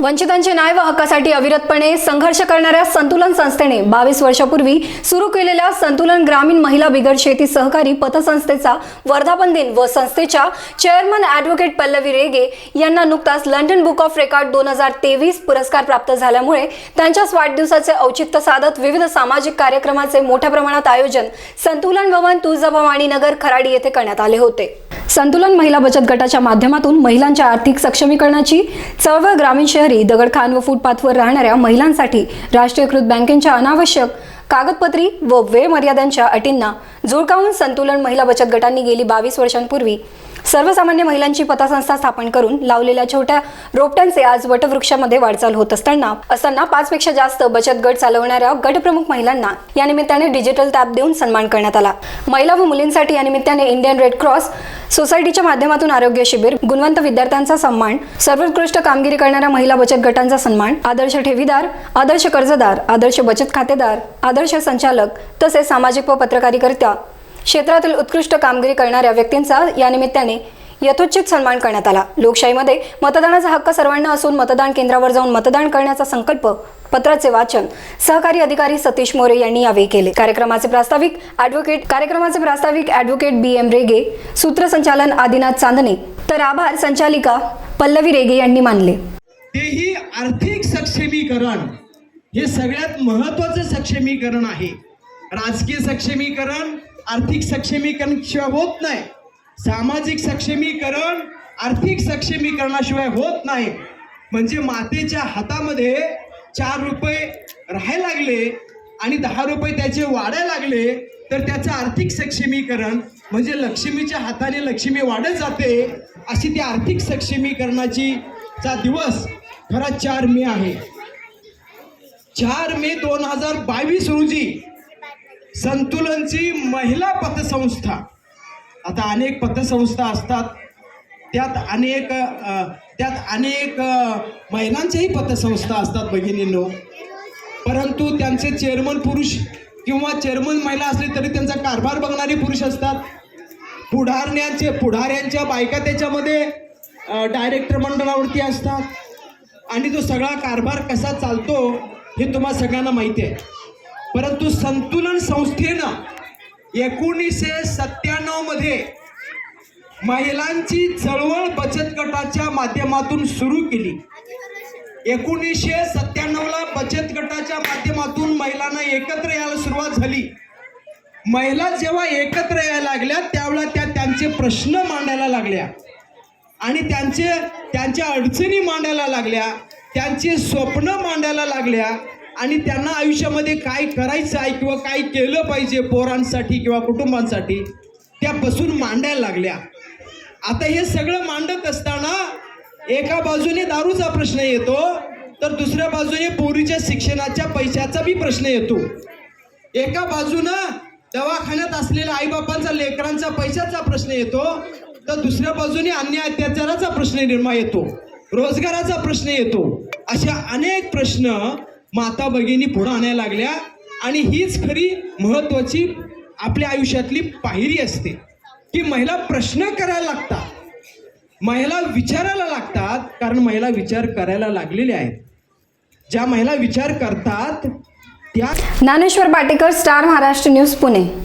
वंचितांचे न्याय व हक्कासाठी अविरतपणे संघर्ष करणाऱ्या संतुलन संस्थेने बावीस वर्षापूर्वी सुरू केलेल्या संतुलन ग्रामीण महिला बिगड शेती सहकारी पतसंस्थेचा वर्धापन दिन व संस्थेच्या चेअरमन ॲडव्होकेट पल्लवी रेगे यांना नुकताच लंडन बुक ऑफ रेकॉर्ड दोन हजार तेवीस पुरस्कार प्राप्त झाल्यामुळे त्यांच्याच वाढदिवसाचे औचित्य साधत विविध सामाजिक कार्यक्रमाचे मोठ्या प्रमाणात आयोजन संतुलन भवन तुळजाभवानी नगर खराडी येथे करण्यात आले होते. संतुलन महिला बचत गटाच्या माध्यमातून महिलांच्या आर्थिक सक्षमीकरणाची चळवळ ग्रामीण शहरी दगडखान व फुटपाथवर राहणाऱ्या महिलांसाठी राष्ट्रीयकृत बँकेच्या अनावश्यक कागदपत्री व वेळ मर्यादांच्या अटींना जुळकावून संतुलन महिला बचत गटांनी गेली बावीस वर्षांपूर्वी सर्वसामान्य महिलांची पतसंस्था स्थापन करून लावलेल्या छोट्या रोपट्यांचे आज वटवृक्षामध्ये वाटचाल होत असताना असताना पाचपेक्षा जास्त बचत गट चालवणाऱ्या गटप्रमुख महिलांना या निमित्ताने डिजिटल टॅब देऊन सन्मान करण्यात आला. महिला व मुलींसाठी या निमित्ताने इंडियन रेड क्रॉस सोसायटीच्या माध्यमातून आरोग्य शिबिर गुणवंत विद्यार्थ्यांचा सन्मान सर्वोत्कृष्ट कामगिरी करणाऱ्या महिला बचत गटांचा सन्मान आदर्श ठेवीदार आदर्श कर्जदार आदर्श बचत खातेदार आदर्श संचालक तसेच सामाजिक व पत्रकारिकर्त्या क्षेत्रातील उत्कृष्ट कामगिरी करणाऱ्या व्यक्तींचा या निमित्ताने यथोचित सन्मान करण्यात आला. लोकशाहीमध्ये मतदानाचा हक्क सर्वांना असून मतदान केंद्रावर जाऊन मतदान करण्याचा संकल्प पत्राचे वाचन सहकारी अधिकारी सतीश मोरे यांनी यावेळी केले. कार्यक्रमाचे प्रास्ताविक ॲडव्होकेट कार्यक्रमाचे प्रास्ताविक ॲडव्होकेट बी एम रेगे सूत्रसंचालन आदिनाथ चांदणे तर आभार संचालिका पल्लवी रेगे यांनी मानले. तेही आर्थिक सक्षमीकरण हे सगळ्यात महत्वाचं सक्षमीकरण आहे. राजकीय सक्षमीकरण आर्थिक सक्षमीकरण शिवाय होत नाही. सामाजिक सक्षमीकरण आर्थिक सक्षमीकरणाशिवाय होत नाही. म्हणजे मातेच्या हातामध्ये चार रुपये राहायला लागले आणि दहा रुपये त्याचे वाढायला लागले तर त्याचं आर्थिक सक्षमीकरण म्हणजे लक्ष्मीच्या हाताने लक्ष्मी वाढत जाते अशी ती आर्थिक सक्षमीकरणाची चा दिवस खरा चार मे आहे. चार मे दोन हजार बावीस रोजी संतुलनची महिला पतसंस्था. आता अनेक पतसंस्था असतात. त्यात अनेक त्यात अनेक महिलांच्याही पतसंस्था असतात भगिनींनो. परंतु त्यांचे चेअरमन पुरुष किंवा चेअरमन महिला असले तरी त्यांचा कारभार बघणारे पुरुष असतात. पुढारण्याचे पुढाऱ्यांच्या बायका त्याच्यामध्ये डायरेक्टर मंडळावरती असतात. आणि तो सगळा कारभार कसा चालतो हे तुम्हा सगळ्यांना माहिती आहे. परंतु संतुलन संस्थेनं एकोणीसशे सत्त्याण्णवमध्ये महिलांची चळवळ बचत गटाच्या माध्यमातून सुरू केली. एकोणीसशे सत्त्याण्णवला बचत गटाच्या माध्यमातून महिलांना एकत्र यायला सुरुवात झाली. महिला जेव्हा एकत्र यायला लागल्या त्यावेळेला त्या त्यांचे प्रश्न मांडायला लागल्या. आणि त्यांचे त्यांच्या अडचणी मांडायला लागल्या त्यांची स्वप्न मांडायला लागल्या. आणि त्यांना आयुष्यामध्ये काय करायचं आहे किंवा काय केलं पाहिजे पोरांसाठी किंवा कुटुंबांसाठी त्या बसून मांडायला लागल्या. आता हे सगळं मांडत असताना एका बाजूने दारूचा प्रश्न येतो तर दुसऱ्या बाजूने पोरीच्या शिक्षणाच्या पैशाचा बी प्रश्न येतो. एका बाजूनं दवाखान्यात असलेल्या आईबापांचा लेकरांचा पैशाचा प्रश्न येतो तर दुसऱ्या बाजूने अन्य अत्याचाराचा प्रश्न निर्माण येतो रोजगाराचा प्रश्न येतो. अशा अनेक प्रश्न माता भगिनी पुढं आणायला लागल्या आणि हीच खरी महत्वाची आपल्या आयुष्यातली पायरी असते. की महिला प्रश्न करायला लागतात. महिला विचारायला लागतात कारण महिला विचार करायला लागलेल्या आहेत. ज्या महिला विचार करतात त्या ज्ञानेश्वर पाटेकर स्टार महाराष्ट्र न्यूज पुणे.